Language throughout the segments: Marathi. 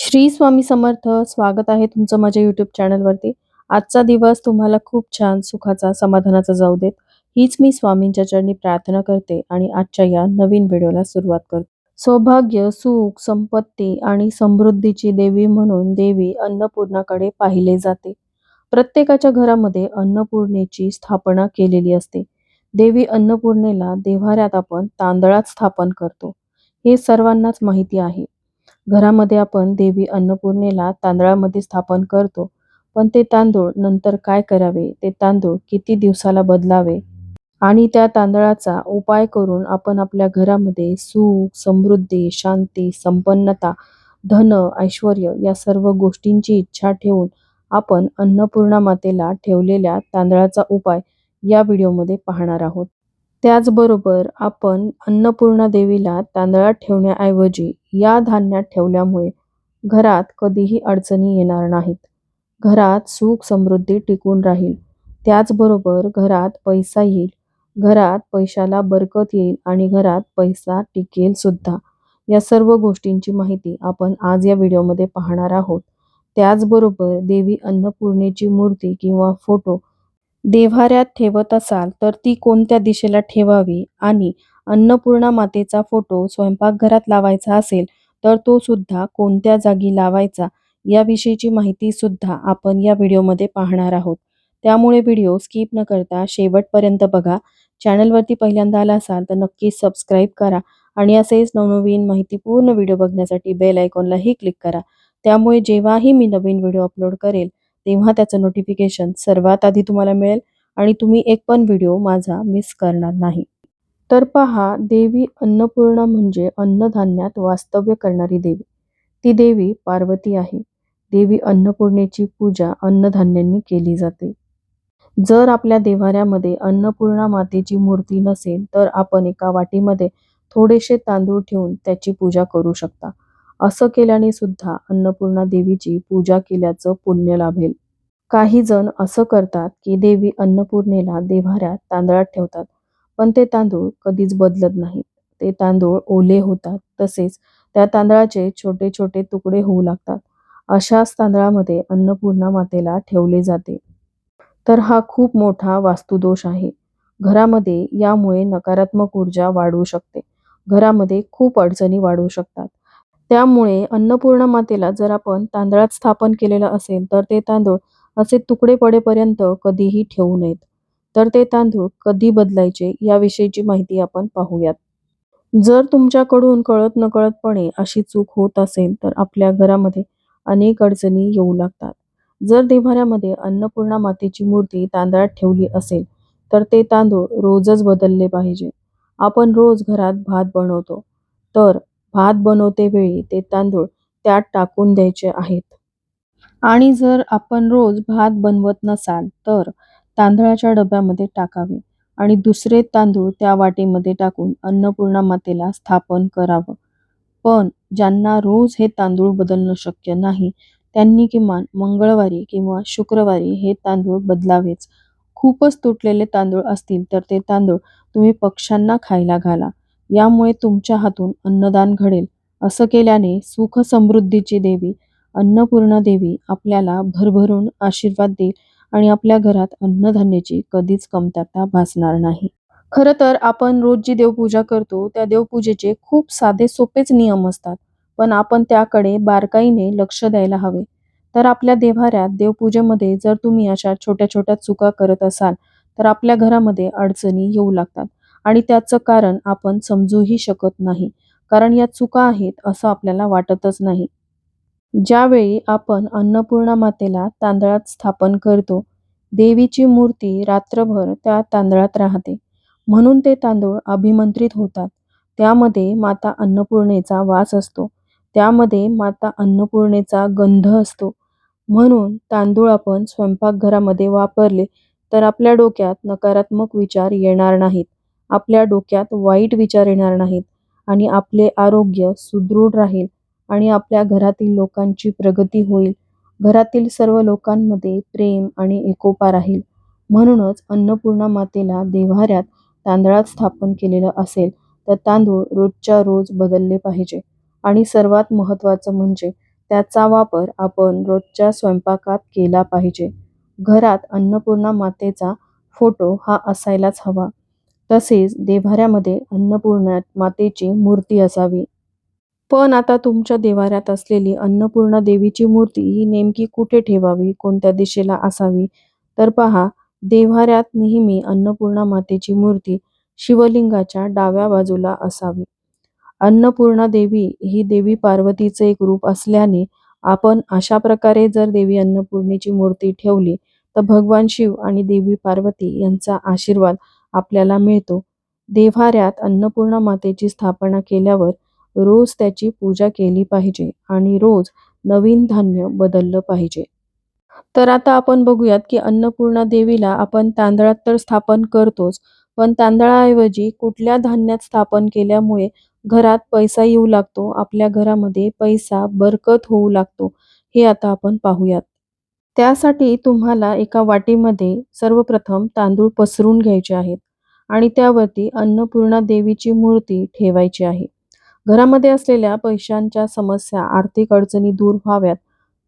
श्री स्वामी समर्थ स्वागत आहे तुमचं माझ्या युट्यूब चॅनलवरती आजचा दिवस तुम्हाला खूप छान सुखाचा समाधानाचा जाऊ देत. हीच मी स्वामींच्या चरणी प्रार्थना करते आणि आजच्या या नवीन व्हिडिओला सुरुवात करते. सौभाग्य सुख संपत्ती आणि समृद्धीची देवी म्हणून देवी अन्नपूर्णाकडे पाहिले जाते. प्रत्येकाच्या घरामध्ये अन्नपूर्णेची स्थापना केलेली असते. देवी अन्नपूर्णेला देव्हाऱ्यात आपण तांदळात स्थापन करतो. हे सर्वांनाच माहिती आहे. घरामध्ये आपण देवी अन्नपूर्णेला तांदळामध्ये स्थापन करतो. पण ते तांदूळ नंतर काय करावे? ते तांदूळ किती दिवसाला बदलावे? आणि त्या तांदळाचा उपाय करून आपण आपल्या घरामध्ये सुख समृद्धी शांती संपन्नता धन ऐश्वर या सर्व गोष्टींची इच्छा ठेवून आपण अन्नपूर्णा मातेला ठेवलेल्या तांदळाचा उपाय या व्हिडिओमध्ये पाहणार आहोत. त्याचबरोबर आपण अन्नपूर्णा देवीला तांदळात ठेवण्याऐवजी या धान्यात ठेवल्यामुळे घरात कधीही अडचणी येणार नाहीत. घरात सुख समृद्धी टिकून राहील. त्याचबरोबर घरात पैसा येईल. घरात पैशाला बरकत येईल आणि घरात पैसा टिकेल सुद्धा. या सर्व गोष्टींची माहिती आपण आज या व्हिडिओमध्ये पाहणार आहोत. त्याचबरोबर देवी अन्नपूर्णेची मूर्ती किंवा फोटो देव्हाऱ्यात ठेवत असाल तर ती कोणत्या दिशेला ठेवावी? आणि अन्नपूर्णा मातेचा फोटो स्वयंपाकघरात लावायचा असेल तर तो सुद्धा कोणत्या जागी लावायचा? याविषयीची माहिती सुद्धा आपण या व्हिडिओमध्ये पाहणार आहोत. त्यामुळे व्हिडिओ स्किप न करता शेवटपर्यंत बघा. चॅनलवरती पहिल्यांदा आला असाल तर नक्की सबस्क्राईब करा आणि असेच नवनवीन माहितीपूर्ण व्हिडिओ बघण्यासाठी बेल आयकॉनलाही क्लिक करा. त्यामुळे जेव्हाही मी नवीन व्हिडिओ अपलोड करेल तेव्हा त्याचं नोटिफिकेशन सर्वात आधी तुम्हाला मिळेल आणि तुम्ही एक पण व्हिडिओ माझा मिस करणार नाही. तर पहा देवी अन्नपूर्णा म्हणजे अन्नधान्यात वास्तव्य करणारी देवी. ती देवी पार्वती आहे. देवी अन्नपूर्णेची पूजा अन्नधान्यांनी केली जाते. जर आपल्या देव्हाऱ्यामध्ये अन्नपूर्णा मातेची मूर्ती नसेल तर आपण एका वाटीमध्ये थोडेसे तांदूळ ठेवून त्याची पूजा करू शकता. असं केल्याने सुद्धा अन्नपूर्णा देवीची पूजा केल्याचं पुण्य लाभेल. काही जण असं करतात की देवी अन्नपूर्णेला देव्हाऱ्यात तांदळात ठेवतात पण ते तांदूळ कधीच बदलत नाहीत. ते तांदूळ ओले होतात तसेच त्या तांदळाचे छोटे छोटे तुकडे होऊ लागतात. अशाच तांदळामध्ये अन्नपूर्णा मातेला ठेवले जाते. तर हा खूप मोठा वास्तुदोष आहे. घरामध्ये यामुळे नकारात्मक ऊर्जा वाढू शकते. घरामध्ये खूप अडचणी वाढू शकतात. त्यामुळे अन्नपूर्णा मातेला जर आपण तांदळात स्थापन केलेलं असेल तर ते तांदूळ असे तुकडे पडेपर्यंत कधीही ठेवू नयेत. तर ते तांदूळ कधी बदलायचे याविषयीची माहिती आपण पाहूयात. जर तुमच्याकडून कळत नकळतपणे अशी चूक होत असेल तर आपल्या घरामध्ये अनेक अडचणी येऊ लागतात. जर देव्हाऱ्यामध्ये अन्नपूर्णा मातेची मूर्ती तांदळात ठेवली असेल तर ते तांदूळ रोजच बदलले पाहिजे. आपण रोज घरात भात बनवतो. तर भात बनवते वेळी ते तांदूळ त्यात टाकून द्यायचे आहेत. आणि जर आपण रोज भात बनवत नसाल तर तांदळाच्या डब्यामध्ये टाकावे आणि दुसरे तांदूळ त्या वाटीमध्ये टाकून अन्नपूर्णा मातेला स्थापन करावं. पण ज्यांना रोज हे तांदूळ बदलणं शक्य नाही त्यांनी किमान मंगळवारी किंवा शुक्रवारी हे तांदूळ बदलावेच. खूपच तुटलेले तांदूळ असतील तर ते तांदूळ तुम्ही पक्ष्यांना खायला घाला. यामुळे तुमच्या हातून अन्नदान घडेल. असं केल्याने सुख समृद्धीची देवी अन्नपूर्णा देवी आपल्याला भरभरून आशीर्वाद देईल आणि आपल्या घरात अन्नधान्याची कधीच कमतरता भासणार नाही. खरं तर आपण रोज जी देवपूजा करतो त्या देवपूजेचे खूप साधे सोपेच नियम असतात. पण आपण त्याकडे बारकाईने लक्ष द्यायला हवे. तर आपल्या देव्हाऱ्यात देवपूजेमध्ये जर तुम्ही अशा छोट्या छोट्या चुका करत असाल तर आपल्या घरामध्ये अडचणी येऊ लागतात. आणि त्याचं कारण आपण समजूही शकत नाही. कारण या चुका आहेत असं आपल्याला वाटतच नाही. ज्यावेळी आपण अन्नपूर्णा मातेला तांदळात स्थापन करतो देवीची मूर्ती रात्रभर त्या तांदळात राहते. म्हणून ते तांदूळ अभिमंत्रित होतात. त्यामध्ये माता अन्नपूर्णेचा वास असतो. त्यामध्ये माता अन्नपूर्णेचा गंध असतो. म्हणून तांदूळ आपण स्वयंपाकघरामध्ये वापरले तर आपल्या डोक्यात नकारात्मक विचार येणार नाहीत. आपल्या डोक्यात वाईट विचार येणार नाहीत आणि आपले आरोग्य सुदृढ राहील आणि आपल्या घरातील लोकांची प्रगती होईल. घरातील सर्व लोकांमध्ये प्रेम आणि एकोपा राहील. म्हणूनच अन्नपूर्णा मातेला देव्हाऱ्यात तांदळात स्थापन केलेलं असेल तर तांदूळ रोजच्या रोज बदलले पाहिजे. आणि सर्वात महत्त्वाचं म्हणजे त्याचा वापर आपण रोजच्या स्वयंपाकात केला पाहिजे. घरात अन्नपूर्णा मातेचा फोटो हा असायलाच हवा. तसेच देव्हाऱ्यामध्ये अन्नपूर्णा मातेची मूर्ती असावी. पण आता तुमच्या देवाऱ्यात असलेली अन्नपूर्णा देवीची मूर्ती ही नेमकी कुठे ठेवावी? कोणत्या दिशेला असावी? तर पहा देव्हाऱ्यात नेहमी अन्नपूर्णा मातेची मूर्ती शिवलिंगाच्या डाव्या बाजूला असावी. अन्नपूर्णा देवी ही देवी पार्वतीचे एक रूप असल्याने आपण अशा प्रकारे जर देवी अन्नपूर्णेची मूर्ती ठेवली तर भगवान शिव आणि देवी पार्वती यांचा आशीर्वाद आपल्याला मिळतो. देव्हाऱ्यात अन्नपूर्णा मातेची स्थापना केल्यावर रोज त्याची पूजा केली पाहिजे आणि रोज नवीन धान्य बदललं पाहिजे. तर आता आपण बघूयात की अन्नपूर्णा देवीला आपण तांदळात तर स्थापन करतोच पण तांदळाऐवजी कुठल्या धान्यात स्थापन केल्यामुळे घरात पैसा येऊ लागतो आपल्या घरामध्ये पैसा बरकत होऊ लागतो हे आता आपण पाहूयात. त्यासाठी तुम्हाला एका वाटीमध्ये सर्वप्रथम तांदूळ पसरून घ्यायचे आहेत आणि त्यावरती अन्नपूर्णा देवीची मूर्ती ठेवायची आहे. घरामध्ये असलेल्या पैशांच्या समस्या आर्थिक अडचणी दूर व्हाव्यात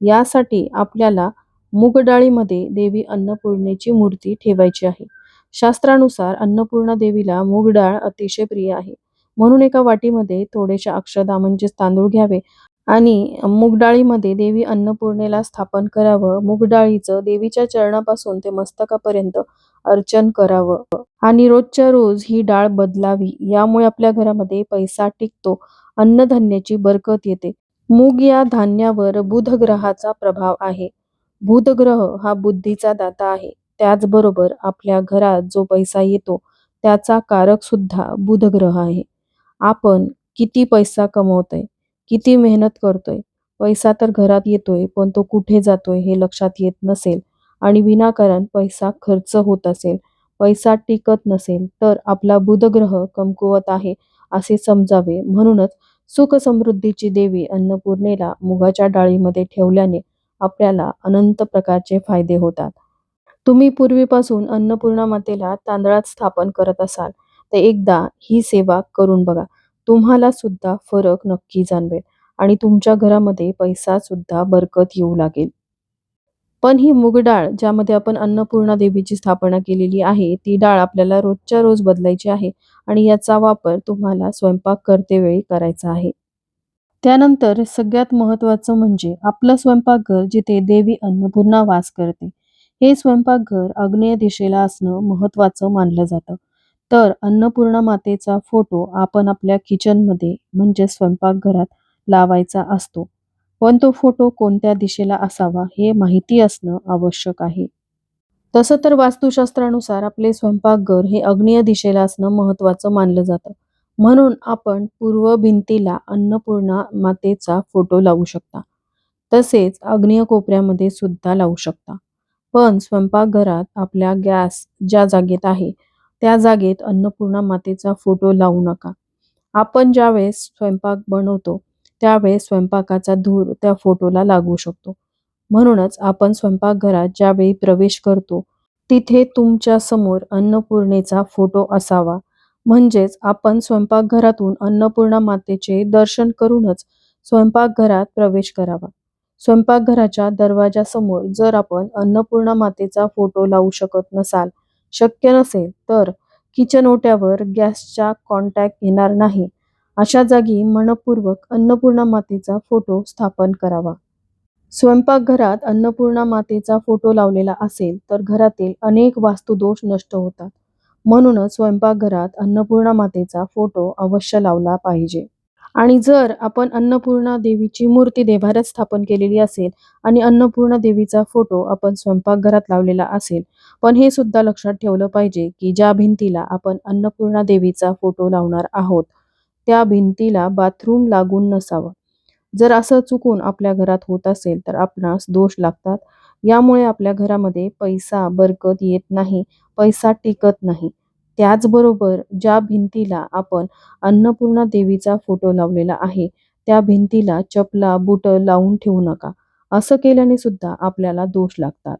यासाठी आपल्याला मूगडाळीमध्ये देवी अन्नपूर्णेची मूर्ती ठेवायची आहे. शास्त्रानुसार अन्नपूर्णा देवीला मूगडाळ अतिशय प्रिय आहे. म्हणून एका वाटीमध्ये थोडेसे अक्षदा म्हणजेच तांदूळ घ्यावे. आणि मूग डाळीमध्ये देवी अन्नपूर्णेला स्थापन करावं. मूगडाळीचं देवीच्या चरणापासून ते मस्तकापर्यंत अर्चन करावं. आणि रोजच्या रोज ही डाळ बदलावी. यामुळे आपल्या घरामध्ये पैसा टिकतो. अन्नधान्याची बरकत येते. मूग या धान्यावर बुध ग्रहाचा प्रभाव आहे. बुध ग्रह हा बुद्धीचा दाता आहे. त्याचबरोबर आपल्या घरात जो पैसा येतो त्याचा कारक सुद्धा बुध ग्रह आहे. आपण किती पैसा कमवतोय? किती मेहनत करतोय. पैसा तर घरात येतोय पण तो कुठे जातोय हे लक्षात येत नसेल. आणि विनाकारण पैसा खर्च होत असेल पैसा टिकत नसेल तर आपला बुधग्रह कमकुवत आहे असे समजावे. म्हणूनच सुख समृद्धीची देवी अन्नपूर्णेला मुगाच्या डाळीमध्ये ठेवल्याने आपल्याला अनंत प्रकारचे फायदे होतात. तुम्ही पूर्वीपासून अन्नपूर्णा मातेला तांदळात स्थापन करत असाल तर एकदा ही सेवा करून बघा. तुम्हाला सुद्धा फरक नक्की जाणवेल आणि तुमच्या घरामध्ये पैसा सुद्धा बरकत येऊ लागेल. पण ही मूग डाळ ज्यामध्ये आपण अन्नपूर्णा देवीची स्थापना केलेली आहे ती डाळ आपल्याला रोजच्या रोज बदलायची आहे आणि याचा वापर तुम्हाला स्वयंपाक करतेवेळी करायचा आहे. त्यानंतर सगळ्यात महत्त्वाचं म्हणजे आपलं स्वयंपाकघर जिथे देवी अन्नपूर्णा वास करते हे स्वयंपाकघर आग्नेय दिशेला असणं महत्त्वाचं मानलं जातं. तर अन्नपूर्णा मातेचा फोटो आपण आपल्या किचनमध्ये म्हणजे स्वयंपाकघरात लावायचा असतो. पण तो फोटो कोणत्या दिशेला असावा हे माहिती असणं आवश्यक आहे. तसं तर वास्तुशास्त्रानुसार आपले स्वयंपाकघर हे अग्नेय दिशेला असणं महत्त्वाचं मानलं जातं. म्हणून आपण पूर्व भिंतीला अन्नपूर्णा मातेचा फोटो लावू शकता. तसेच आग्नेय कोपऱ्यामध्ये सुद्धा लावू शकता. पण स्वयंपाकघरात आपल्या गॅस ज्या जागेत आहे त्या जागेत अन्नपूर्णा मातेचा फोटो लावू नका. आपण ज्यावेळेस स्वयंपाक बनवतो त्यावेळेस स्वयंपाकाचा धूर त्या फोटोला लागू शकतो. म्हणूनच आपण स्वयंपाकघरात ज्यावेळी प्रवेश करतो तिथे तुमच्यासमोर अन्नपूर्णेचा फोटो असावा. म्हणजेच आपण स्वयंपाकघरातून अन्नपूर्णा मातेचे दर्शन करूनच स्वयंपाकघरात प्रवेश करावा. स्वयंपाकघराच्या दरवाजासमोर जर आपण अन्नपूर्णा मातेचा फोटो लावू शकत नसाल शक्य नसेल तर किचन ओट्यावर गॅसचा कॉन्टॅक्ट येणार नाही. अशा जागी मनपूर्वक अन्नपूर्णा मातेचा फोटो स्थापन करावा. स्वयंपाकघरात अन्नपूर्णा मातेचा फोटो लावलेला असेल तर घरातील अनेक वास्तुदोष नष्ट होतात. म्हणूनच स्वयंपाकघरात अन्नपूर्णा मातेचा फोटो अवश्य लावला पाहिजे. आणि जर आपण अन्नपूर्णा देवीची मूर्ती देव्हाऱ्यात स्थापन केलेली असेल आणि अन्नपूर्णा देवीचा फोटो आपण स्वयंपाकघरात लावलेला असेल पण हे सुद्धा लक्षात ठेवलं पाहिजे की ज्या भिंतीला आपण अन्नपूर्णा देवीचा फोटो लावणार आहोत त्या भिंतीला बाथरूम लागून नसावं. जर असं चुकून आपल्या घरात होत असेल तर आपणास दोष लागतात. यामुळे आपल्या घरामध्ये पैसा बरकत येत नाही पैसा टिकत नाही. त्याचबरोबर ज्या भिंतीला आपण अन्नपूर्णा देवीचा फोटो लावलेला आहे त्या भिंतीला चपला बुट लावून ठेवू नका. असं केल्याने सुद्धा आपल्याला दोष लागतात.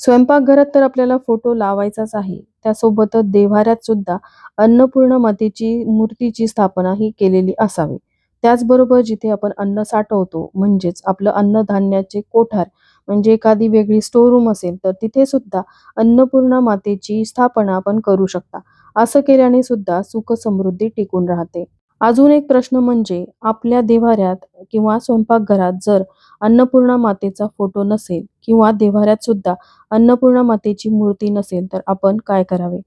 स्वयंपाकघरात तर आपल्याला फोटो लावायचाच आहे. त्यासोबतच देव्हाऱ्यात सुद्धा अन्नपूर्ण मातेची मूर्तीची स्थापना ही केलेली असावी. त्याचबरोबर जिथे आपण अन्न साठवतो म्हणजेच आपलं अन्नधान्याचे कोठार म्हणजे एखादी वेगळी स्टोर रूम असेल तर तिथे सुद्धा अन्नपूर्णा मातेची स्थापना आपण करू शकता. असं केल्याने सुद्धा सुख समृद्धी टिकून राहते. अजून एक प्रश्न म्हणजे आपल्या देवाऱ्यात किंवा स्वयंपाकघरात जर अन्नपूर्णा मातेचा फोटो नसेल किंवा देवाऱ्यात सुद्धा अन्नपूर्णा मातेची मूर्ती नसेल तर आपण काय करावे?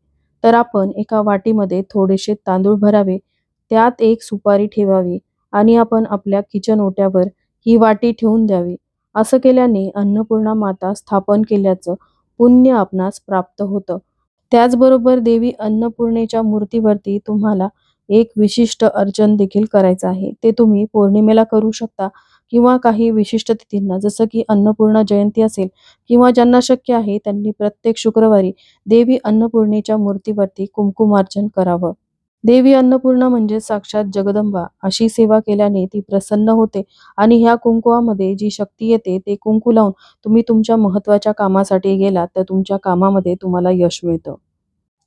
तर आपण एका वाटीमध्ये थोडेसे तांदूळ भरावे त्यात एक सुपारी ठेवावी आणि आपण आपल्या किचन ओट्यावर ही वाटी ठेवून द्यावी. असं केल्याने अन्नपूर्णा माता स्थापन केल्याचं पुण्य आपणास प्राप्त होतं. त्याचबरोबर देवी अन्नपूर्णेच्या मूर्तीवरती तुम्हाला एक विशिष्ट अर्चन देखील करायचं आहे. ते तुम्ही पौर्णिमेला करू शकता किंवा काही विशिष्ट तिथींना जसं की अन्नपूर्णा जयंती असेल किंवा ज्यांना शक्य आहे त्यांनी प्रत्येक शुक्रवारी देवी अन्नपूर्णेच्या मूर्तीवरती कुंकुमार्चन करावं. देवी अन्नपूर्णा म्हणजे साक्षात जगदंबा अशी सेवा केल्याने ती प्रसन्न होते आणि ह्या कुंकुवामध्ये जी शक्ती येते ते कुंकू लावून तुम्ही तुमच्या महत्त्वाच्या कामासाठी गेलात तर तुमच्या कामामध्ये तुम्हाला यश मिळतं.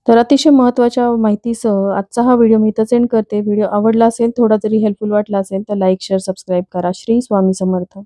तर अतिशय महत्त्वाच्या माहितीसह आजचा हा व्हिडिओ मी इथं सेंड करते. व्हिडिओ आवडला असेल थोडा जरी हेल्पफुल वाटला असेल तर लाईक शेअर सबस्क्राईब करा. श्री स्वामी समर्थ.